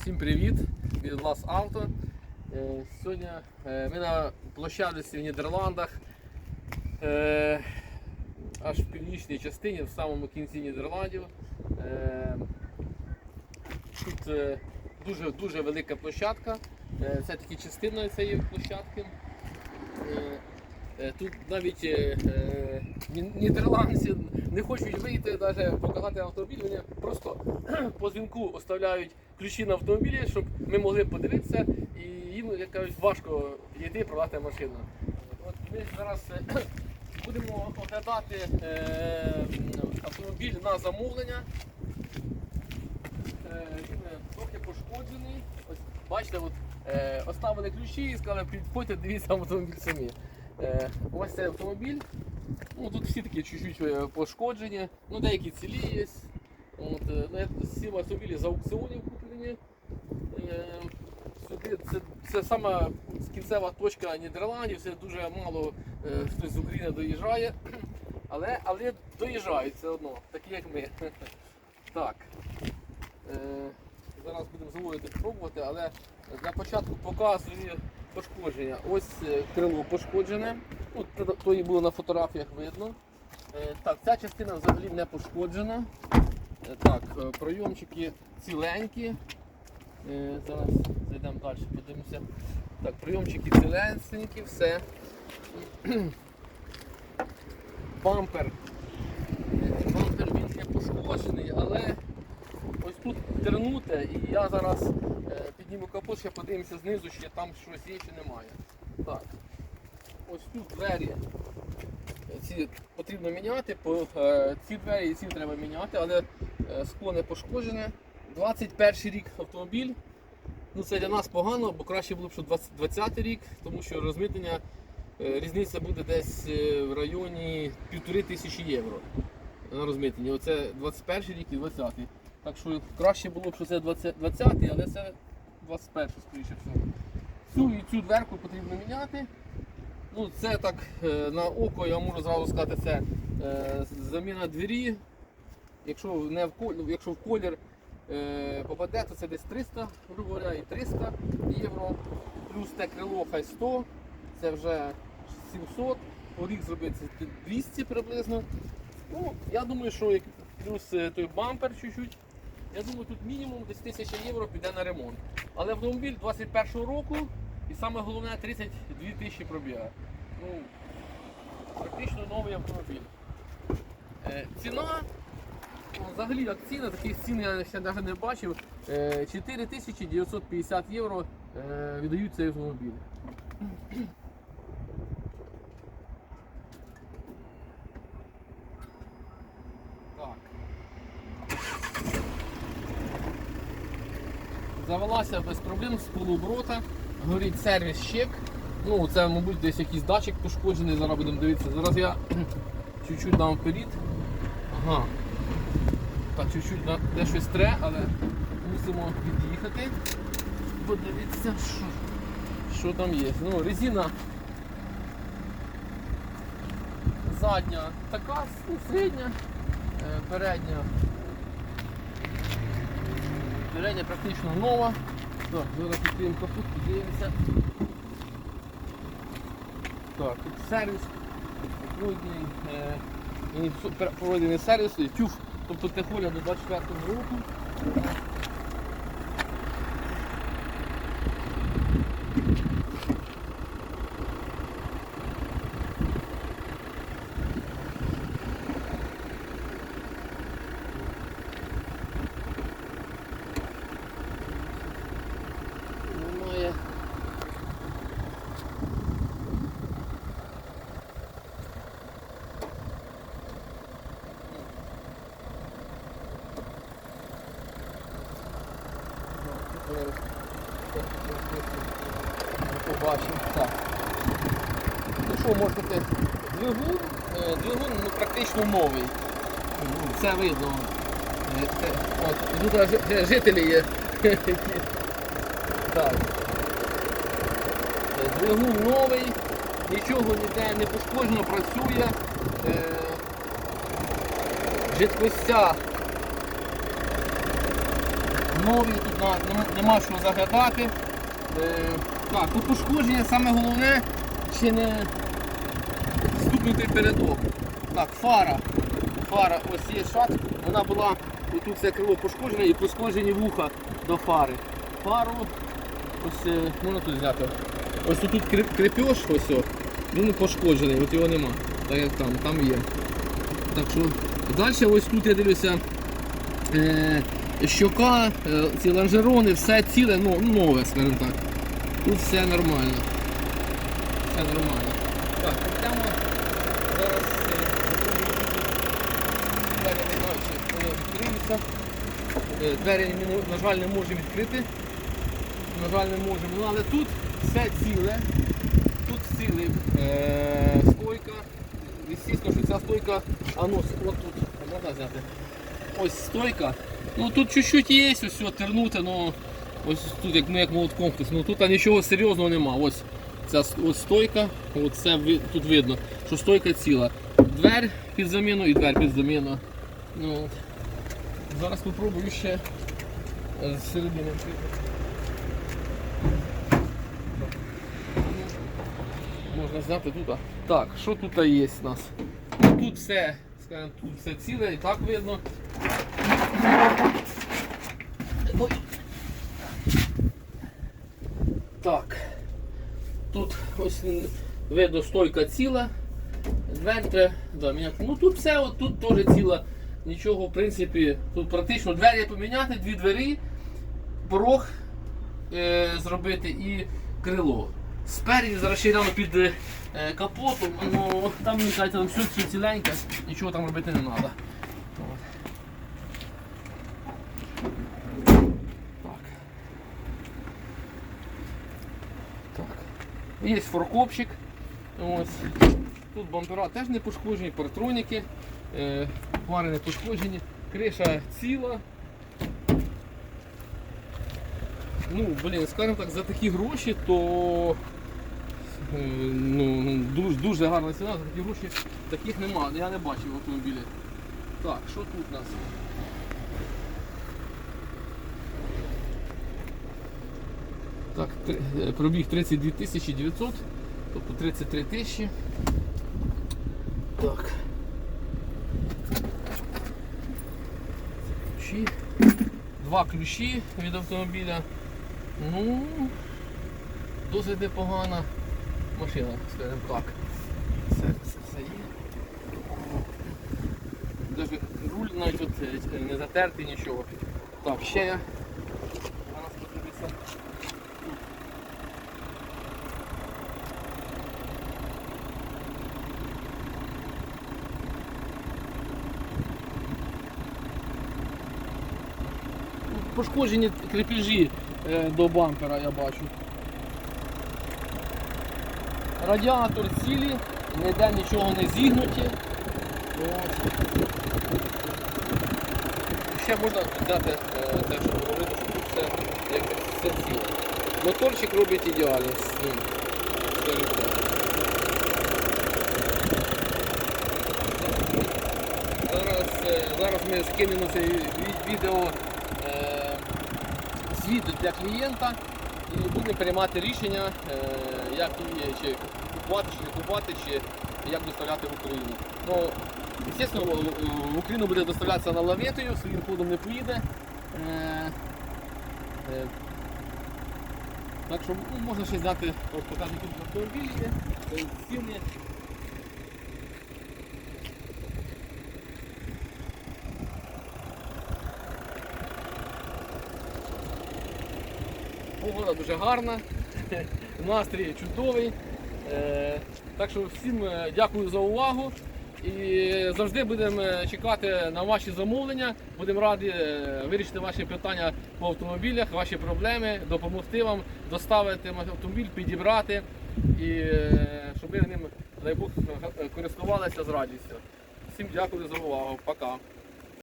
Всім привіт від Влас Авто. Е, Сьогодні е, ми на площадці в Нідерландах, е, аж в північній частині, в самому кінці Нідерландів. Тут е, дуже, дуже велика площадка. Це тільки частина цієї площадки. Тут навіть нідерландці не хочуть вийти, навіть показати автомобіль. Вони просто по дзвінку оставляють ключі на автомобілі, щоб ми могли подивитися, і їм, як кажуть, важко йти продати машину. От ми зараз е, будемо оглядати е, автомобіль на замовлення. Е, Він трохи пошкоджений. Ось, бачите, от, оставили ключі і сказали, підходьте, дивіться автомобіль самі. Ось цей автомобіль. Ну, тут всі такі чуть-чуть пошкоджені, ну деякі цілі є. От, ну, всі автомобілі з аукціонів Е, сюди це, це сама кінцева точка Нідерландів, це дуже мало е, хтось з України доїжджає. Але, але доїжджають все одно, такі як ми. Так. Е, зараз будемо заводити пробувати, але для початку показую пошкодження. Ось е, крило пошкоджене. Ну, то- і було на фотографіях видно. Так, ця частина взагалі не пошкоджена. Е, Так, е, пройомчики ціленькі. Е, Зараз зайдемо далі, подивимося. Так, прийомчики ціленькі, все. Бампер. Бампер він не пошкоджений, але ось тут тернуте, і я зараз підніму капот, ще подивимося знизу, чи там щось є, чи немає. Так. Ось тут двері. Ці потрібно міняти, по, е, ці двері і ці треба міняти, але е, скло не пошкоджене. 21 рік автомобіль. Ну це для нас погано, бо краще було б, що 20 20 рік, тому що розмитнення е, різниця буде десь в районі півтори тисячі євро на розмитненні. Оце 21 рік і 20. Так що краще було б, що це 20, 20 але це 21 скоріше всього. Цю і цю дверку потрібно міняти. Ну, це так е, на око, я можу зразу сказати, це е, заміна двері. Якщо не в колір, якщо в колір е, попаде, то це десь 300, грубо говоря, і 300 євро. Плюс те крило хай 100, це вже 700, поріг зробити це 200 приблизно. Ну, я думаю, що плюс е, той бампер чуть-чуть. Я думаю, тут мінімум десь 1000 євро піде на ремонт. Але автомобіль 21 року і саме головне 32 тисячі пробіга. Ну, практично новий автомобіль. Е, ціна, ну, взагалі акційна, таких цін я ще навіть не бачив. Е, 4950 євро е, віддають цей автомобіль. Так. Завелася без проблем з полуоборота. Горить сервіс чек. Ну, це, мабуть, десь якийсь датчик пошкоджений, зараз будемо дивитися. Зараз я чуть-чуть дам вперед. Ага. Так, чуть-чуть де щось тре, але мусимо від'їхати. Подивитися, що, що там є. Ну, резина задня така, ну, середня, е, передня. Передня практично нова. Так, зараз відкриємо капут, подивимося. Так, тут сервіс, пройдений, е, сервіс, тюф, тобто техоля до 24 року. Немає. Побачимо. Так. Ну що, можна двигун, е, двигун ну, практично новий. Це видно. Е, От, тут жи- жи- жителі є. Так. Е, Двигун новий, нічого ніде не пошкоджено, працює. Е, Жидкостя нові, тут нема- нема що заглядати. Е, так, тут пошкодження, саме головне, ще не стукнутий передок. Так, фара. Фара, ось є шат, вона була, тут все крило пошкоджене і пошкоджені вуха до фари. Фару, ось е, можна тут взяти. Ось тут креп- крепеж, ось він пошкоджений, от його нема. Так як там, там є. Так що далі ось тут я дивлюся. Е, щока, е, ці лонжерони, все ціле, ну, нове, скажімо так. Тут все нормально. Все нормально. Так, йдемо зараз. е, Двері не знаю. Е, Двері, на жаль, не можемо відкрити. На жаль, не можемо. Ну, але тут все ціле. Тут ціле е, стойка. Звісно, що ця стойка, а ну, от тут, можна зняти. Ось стойка. Ну тут чуть-чуть є, ось все тернуте, ну ось тут як, ну, як молотком хтось. Ну тут нічого серйозного нема. Ось ця ось стойка, це тут видно, що стойка ціла. Двер під заміну і двер під заміну. Ну, зараз спробую ще е, з середини. Можна зняти тут. Так, що тут є у нас? Тут все, скажімо, тут все ціле, і так видно. Ой. Так. Тут ось видно стойка ціла. Двері да, міняти. Ну тут все, от тут теж ціла. Нічого, в принципі, тут практично двері поміняти, дві двері, порог е, зробити і крило. Спереді зараз ще глянув під е, капотом, ну там мені там все, все ціленьке, нічого там робити не треба. Є форкопчик. Ось. Тут бампера теж не пошкоджені, партроніки, е, фари не пошкоджені, криша ціла. Ну, блін, скажімо так, за такі гроші, то е, ну, дуже, дуже гарна ціна, за такі гроші таких нема, я не бачив автомобілі. Так, що тут у нас? Так, е, пробіг 32 тисячі 900, тобто 33 тисячі. Так. Ключі. Два ключі від автомобіля. Ну, досить непогана машина, скажімо так. Все, все, все є. Даже руль навіть от, е, не затертий нічого. Так, ще я. Пошкоджені крепежі е, до бампера, я бачу. Радіатор цілі, ніде нічого не зігнуті. От. Ще можна взяти е, те, що видно, що тут все, як все ціле. Моторчик робить ідеально. Скажімо так. Зараз, е, зараз ми скинемо це відео е, звіт для клієнта і будемо приймати рішення, е, як її чи купувати, чи не купувати, чи як доставляти в Україну. Ну, звісно, в- Україну буде доставлятися на лаветою, своїм ходом не поїде. Е, е, так що ну, можна ще зняти, от покажу тут автомобілі, ціни. Погода дуже гарна, настрій чудовий. Е, Так що всім е, дякую за увагу. І завжди будемо е, чекати на ваші замовлення. Будемо раді вирішити ваші питання по автомобілях, ваші проблеми, допомогти вам доставити автомобіль, підібрати і щоб ви ним, дай Бог, користувалися з радістю. Всім дякую за увагу. Пока.